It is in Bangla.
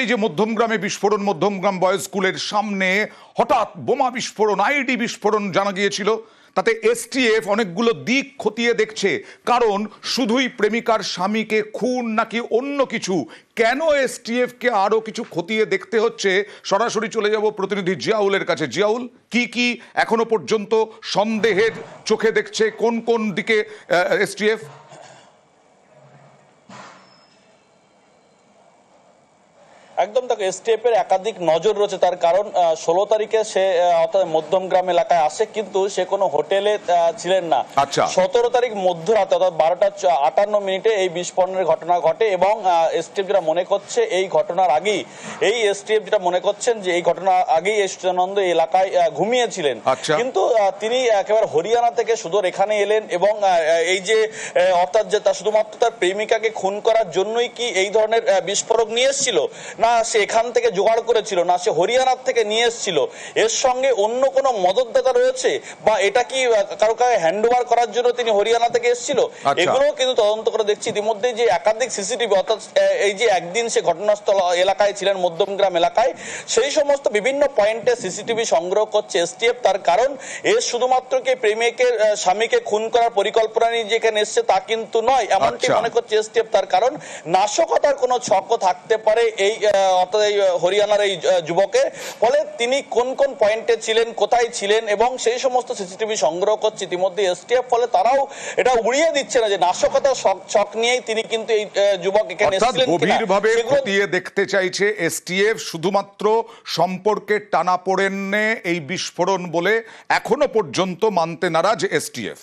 এই যে মধ্যমগ্রামে বিস্ফোরণ, মধ্যমগ্রাম বয়েজ স্কুলের সামনে হঠাৎ বোমা বিস্ফোরণ, আইডি বিস্ফোরণ জানা গিয়েছিল। তাতে এসটিএফ অনেকগুলো দিক খতিয়ে দেখছে, কারণ শুধুই প্রেমিকার স্বামীকে খুন নাকি অন্য কিছু। কেন এসটিএফ কে আরও কিছু খতিয়ে দেখতে হচ্ছে? সরাসরি চলে যাব প্রতিনিধি জিয়াউলের কাছে। জিয়াউল, কি কি এখনও পর্যন্ত সন্দেহের চোখে দেখছে? কোন কোন দিকে এসটিএফ একদম দেখো এর একাধিক নজর রয়েছে তার কারণ ষোলো তারিখে সে অর্থাৎ মধ্যমগ্রাম এলাকায় আসে কিন্তু সে কোনো হোটেলে ছিলেন না আচ্ছা। সতেরো তারিখ মধ্যরাতে অর্থাৎ বারোটা আটান্ন মিনিটে এই বিস্ফোরণের ঘটনা ঘটে এবং এসটিএফ যেটা মনে করছে এই ঘটনার আগেই এই এসটিএফ যেটা মনে করছেন যে এই ঘটনার আগেই এই এলাকায় ঘুমিয়েছিলেন আচ্ছা। কিন্তু তিনি একেবারে হরিয়ানা থেকে সুদূর এখানে এলেন এবং এই যে অর্থাৎ যে তার শুধুমাত্র তার প্রেমিকাকে খুন করার জন্যই কি এই ধরনের বিস্ফোরক নিয়ে এসেছিল না সে এখান থেকে জোগাড় করেছিল না সে হরিয়ানার থেকে নিয়ে এসেছিল। এর সঙ্গে অন্য কোনো মদতদাতা রয়েছে? বা এটা কি কারও কাছে হ্যান্ড ওভার করার জন্য তিনি হরিয়ানা থেকে এসেছিল? আচ্ছা। এগুলো কিন্তু তদন্ত করে দেখছি। ইতিমধ্যে যে একাধিক সিসিটিভি অর্থাৎ এই যে একদিন সে ঘটনাস্থল এলাকায় ছিলেন মধ্যমগ্রাম এলাকায় সেই সমস্ত বিভিন্ন পয়েন্টে সিসিটিভি সংগ্রহ করছে এসটিএফ। তার কারণ এর শুধুমাত্র কি প্রেমিকের স্বামীকে খুন করার পরিকল্পনা নিয়ে যে এখানে এসছে তা কিন্তু নয় এমনটি আচ্ছা। মনে করছে এসটিএফ। তার কারণ নাশকতার কোনো ছকও থাকতে পারে এই অর্থাৎ এই হরিয়ানার এই যুবকের ফলে তিনি কোন কোন পয়েন্টে ছিলেন কোথায় ছিলেন এবং সেই সমস্ত সিসিটিভি সংগ্রহ করছে ইতিমধ্যে এসটিএফ ফলে তারাও এটা উড়িয়ে দিচ্ছে না যে ছক নিয়েই তিনি কিন্তু এই যুবক এখানে এসেছিলেন গভীরভাবে খতিয়ে দেখতে চাইছে এসটিএফ শুধুমাত্র সম্পর্কে টানা পড়েন এই বিস্ফোরণ বলে এখনও পর্যন্ত মানতে নারাজ এসটিএফ